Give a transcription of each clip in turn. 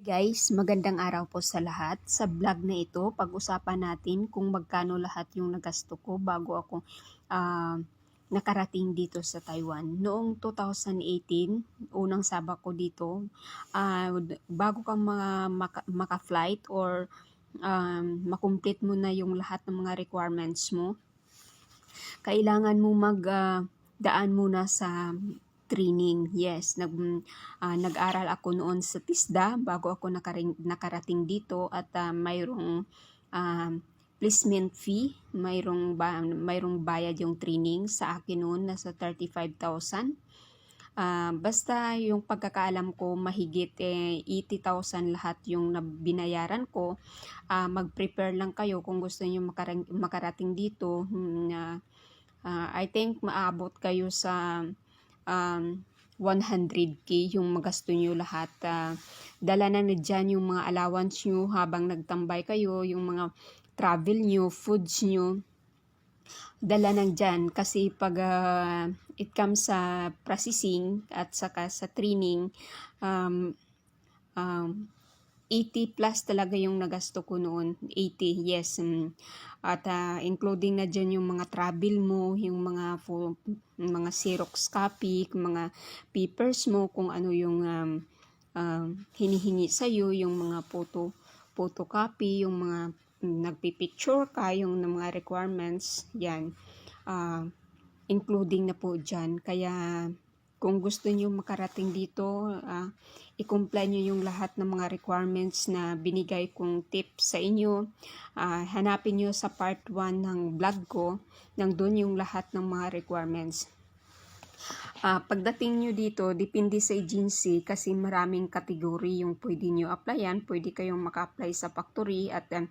Guys, magandang araw po sa lahat. Sa vlog na ito, pag-usapan natin kung magkano lahat yung nagasto ko bago ako ah, nakarating dito sa Taiwan. Noong 2018, unang sabak ko dito, ah, bago ka ma- maka- maka-flight or um, makomplete mo na yung lahat ng mga requirements mo, kailangan mo mag ah, daan muna sa training. Yes, nag ah, nag-aral ako noon sa TISDA bago ako nakaring, nakarating dito at ah, mayroong ah, placement fee, mayroong ba, mayroong bayad yung training sa akin noon nasa 35,000. Ah, basta yung pagkakaalam ko mahigit eh, 80,000 lahat yung na- binayaran ko. Ah, mag-prepare lang kayo kung gusto niyo makarating, dito. Hmm, na ah, I think maabot kayo sa um, 100k yung magasto nyo lahat. Ah, dala na na dyan yung mga allowance nyo habang nagtambay kayo, yung mga travel nyo, foods nyo. Dala na dyan kasi pag ah, it comes sa processing at saka sa training, um, um, 80 plus talaga yung nagasto ko noon. 80, yes. mm. At ah, including na dyan yung mga travel mo, yung mga full, mga Xerox copy, mga papers mo, kung ano yung um, um, hinihingi sa'yo, yung mga photo, photocopy, yung mga nagpipicture ka, yung ng mga requirements, yan. Ah, including na po dyan. Kaya kung gusto niyo makarating dito, ah, i-comply nyo yung lahat ng mga requirements na binigay kong tips sa inyo. Ah, hanapin nyo sa part 1 ng vlog ko, nang doon yung lahat ng mga requirements. Ah, pagdating nyo dito, depende sa agency kasi maraming kategory yung pwede nyo applyan. Pwede kayong maka-apply sa factory at um,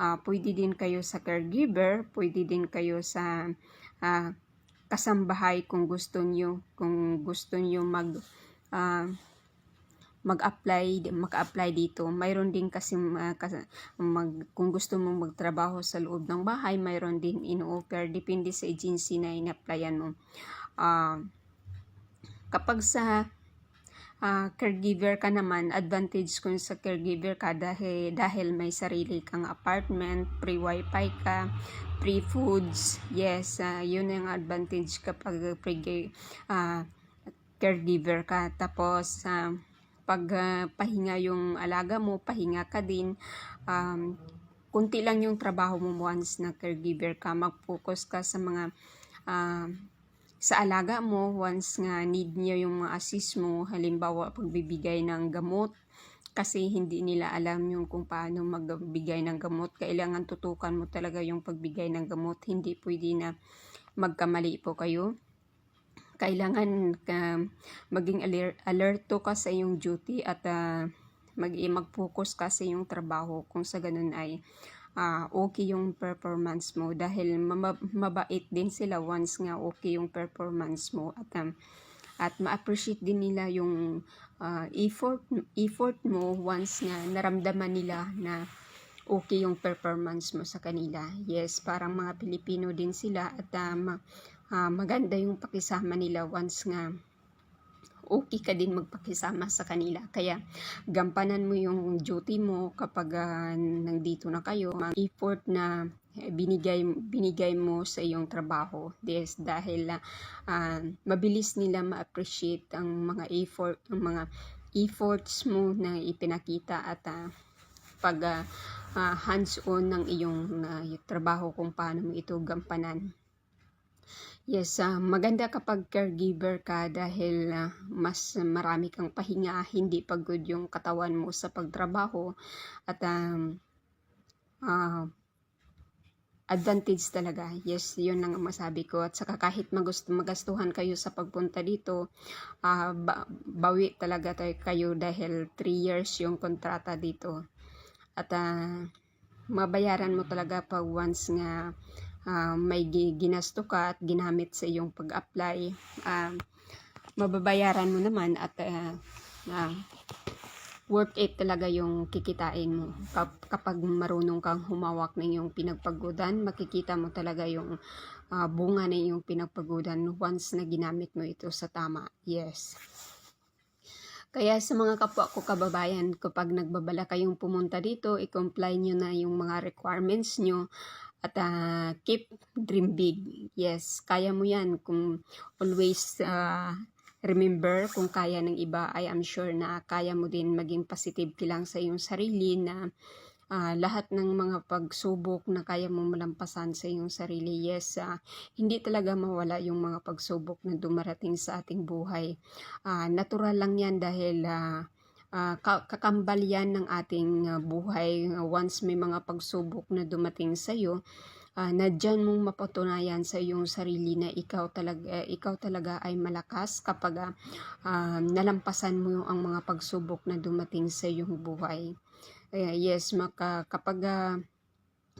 ah, pwede din kayo sa caregiver, pwede din kayo sa ah, kasambahay kung gusto nyo, kung gusto nyo mag ah, mag-apply, maka-apply dito. Mayroon din kasi ah, mag, kung gusto mong magtrabaho sa loob ng bahay, mayroon din in-offer. Depende sa agency na in-applyan mo. Ah, kapag sa ah, caregiver ka naman, advantage kung sa caregiver ka dahil, dahil may sarili kang apartment, free wifi ka, free foods. Yes, ah, yun ang advantage kapag free ah, caregiver ka. Tapos, ah, pag ah, pahinga yung alaga mo, pahinga ka din. Um, kunti lang yung trabaho mo once na caregiver ka. Mag-focus ka sa mga ah, sa alaga mo once nga need niya yung mga assist mo. Halimbawa, pagbibigay ng gamot kasi hindi nila alam yung kung paano magbigay ng gamot. Kailangan tutukan mo talaga yung pagbigay ng gamot. Hindi pwede na magkamali po kayo kailangan ka maging aler- alerto ka sa iyong duty at ah, mag mag-focus ka sa iyong trabaho kung sa ganun ay ah, okay yung performance mo dahil mabait din sila once nga okay yung performance mo at um, at ma-appreciate din nila yung ah, effort effort mo once nga naramdaman nila na okay yung performance mo sa kanila. Yes, parang mga Pilipino din sila at ma- ah, maganda yung pakisama nila once nga okay ka din magpakisama sa kanila. Kaya gampanan mo yung duty mo kapag ah, nandito na kayo. Ang effort na binigay binigay mo sa iyong trabaho. Yes, dahil ah, mabilis nila ma-appreciate ang mga effort, ang mga efforts mo na ipinakita at ah, pag ah, hands-on ng iyong ah, trabaho kung paano mo ito gampanan. Yes, ah, maganda kapag caregiver ka dahil ah, mas marami kang pahinga, hindi pagod yung katawan mo sa pagtrabaho at um, ah, advantage talaga. Yes, yun lang ang masabi ko. At saka kahit magust- magastuhan kayo sa pagpunta dito, ah, ba- bawi talaga tayo kayo dahil 3 years yung kontrata dito. At ah, mabayaran mo talaga pag once nga ah, may gi- ginasto ka at ginamit sa iyong pag-apply, ah, mababayaran mo naman at ah, ah, worth it talaga yung kikitain mo. Kap- kapag marunong kang humawak ng iyong pinagpagudan, makikita mo talaga yung ah, bunga ng iyong pinagpagudan once na ginamit mo ito sa tama. Yes. Kaya sa mga kapwa ko kababayan, kapag nagbabala kayong pumunta dito, i-comply nyo na yung mga requirements nyo at ah, keep dream big. Yes, kaya mo yan kung always ah, remember kung kaya ng iba, I am sure na kaya mo din maging positive ka lang sa iyong sarili na ah, lahat ng mga pagsubok na kaya mo malampasan sa iyong sarili. Yes, ah, hindi talaga mawala yung mga pagsubok na dumarating sa ating buhay. Ah, natural lang yan dahil ah, ah, ka- kakambal yan ng ating ah, buhay. Ah, once may mga pagsubok na dumating sa iyo, ah, na dyan mong mapatunayan sa iyong sarili na ikaw talaga, eh, ikaw talaga ay malakas kapag ah, ah, nalampasan mo yung ang mga pagsubok na dumating sa iyong buhay. Kaya yes, maka, kapag ah,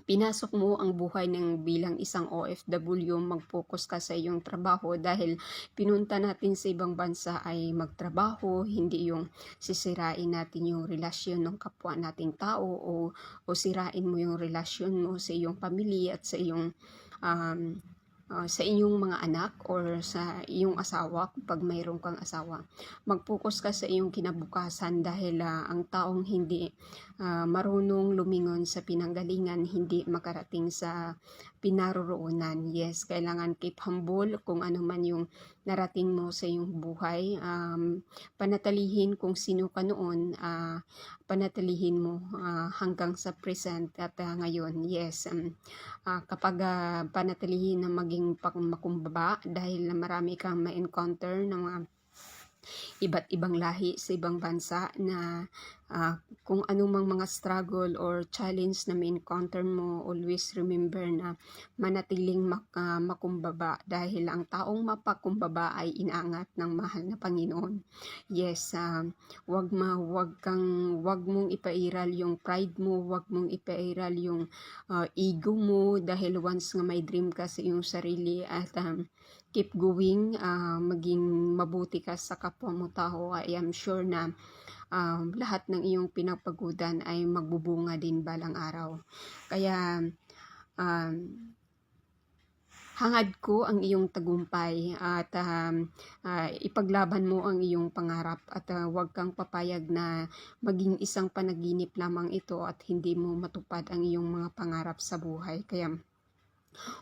pinasok mo ang buhay ng bilang isang OFW, mag-focus ka sa iyong trabaho dahil pinunta natin sa ibang bansa ay magtrabaho, hindi yung sisirain natin yung relasyon ng kapwa nating tao o, o sirain mo yung relasyon mo sa iyong pamilya at sa iyong um, uh, sa inyong mga anak or sa iyong asawa kapag mayroon kang asawa. Mag-focus ka sa iyong kinabukasan dahil ah, ang taong hindi ah, marunong lumingon sa pinanggalingan hindi makarating sa pinaroroonan. Yes, kailangan keep humble kung ano man yung narating mo sa iyong buhay. Um, panatalihin kung sino ka noon, ah, panatilihin mo ah, hanggang sa present at ah, ngayon. Yes, um, ah, kapag ah, panatilihin na maging makumbaba dahil marami kang ma-encounter ng mga iba't ibang lahi sa ibang bansa na ah, kung anumang mga struggle or challenge na may encounter mo, always remember na manatiling mak- ah, makumbaba dahil ang taong mapakumbaba ay inaangat ng mahal na Panginoon. Yes, ah, wag ma wag kang wag mong ipairal yung pride mo, wag mong ipairal yung ah, ego mo dahil once nga may dream ka sa iyong sarili at um, keep going, ah, maging mabuti ka sa kapwa mo tao. I am sure na um, lahat ng iyong pinagpagudan ay magbubunga din balang araw. Kaya um, hangad ko ang iyong tagumpay at um, ah, ipaglaban mo ang iyong pangarap at ah, huwag kang papayag na maging isang panaginip lamang ito at hindi mo matupad ang iyong mga pangarap sa buhay. Kaya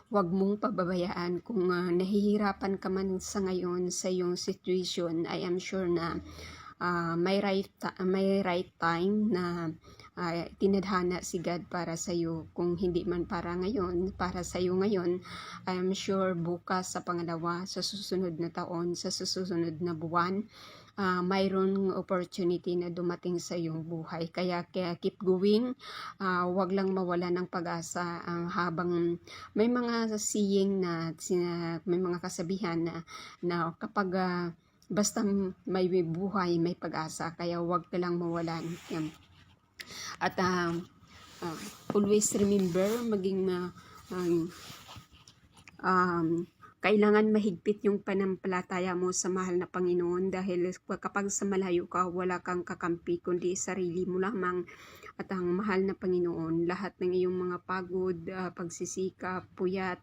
Huwag mong pababayaan kung ah, nahihirapan ka man sa ngayon sa iyong situation. I am sure na ah, may right may right time na ah, tinadhana si God para sa iyo. Kung hindi man para ngayon, para sa iyo ngayon, I am sure bukas sa pangalawa, sa susunod na taon, sa susunod na buwan, ah, mayroon opportunity na dumating sa iyong buhay. Kaya, kaya keep going. Ah, wag lang mawala ng pag-asa ang habang may mga saying na sina- may mga kasabihan na, na kapag ah, basta may buhay, may pag-asa. Kaya wag ka lang mawalan. Yan. At ah, ah, always remember maging ah, um, um, kailangan mahigpit yung panampalataya mo sa mahal na Panginoon dahil kapag sa malayo ka, wala kang kakampi kundi sarili mo lamang at ang mahal na Panginoon. Lahat ng iyong mga pagod, ah, pagsisikap, puyat,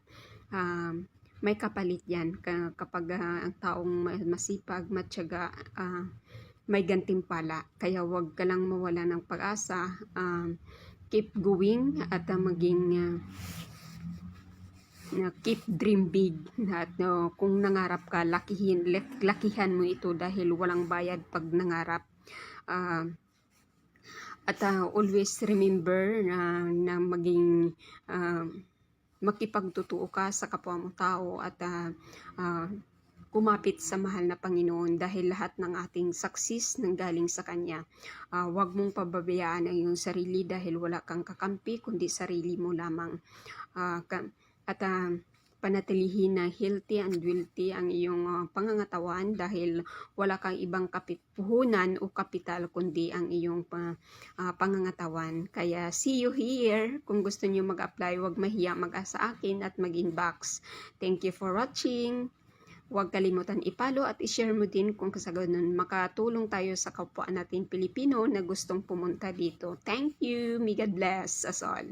um, may kapalit yan Ka- kapag ah, ang taong ma- masipag, matyaga, ah, may gantimpala. Kaya huwag ka lang mawala ng pag-asa. Um, keep going at ah, maging ah, na keep dream big at no, kung nangarap ka lakihin lak- lakihan mo ito dahil walang bayad pag nangarap Ah, at ah, always remember na, na maging ah, makipagtotoo ka sa kapwa mo tao at ah, ah, kumapit sa mahal na Panginoon dahil lahat ng ating success nanggaling sa Kanya. Ah, huwag mong pababayaan ang iyong sarili dahil wala kang kakampi kundi sarili mo lamang. Ka- at ah, panatilihin na healthy and wealthy ang iyong ah, pangangatawan dahil wala kang ibang kapipuhunan o kapital kundi ang iyong pa, ah, pangangatawan. Kaya see you here. Kung gusto niyo mag-apply, huwag mahiya mag-asa akin at mag-inbox. Thank you for watching. Huwag kalimutan ipalo at i-share mo din kung sa makatulong tayo sa kapwa natin Pilipino na gustong pumunta dito. Thank you. May God bless us all.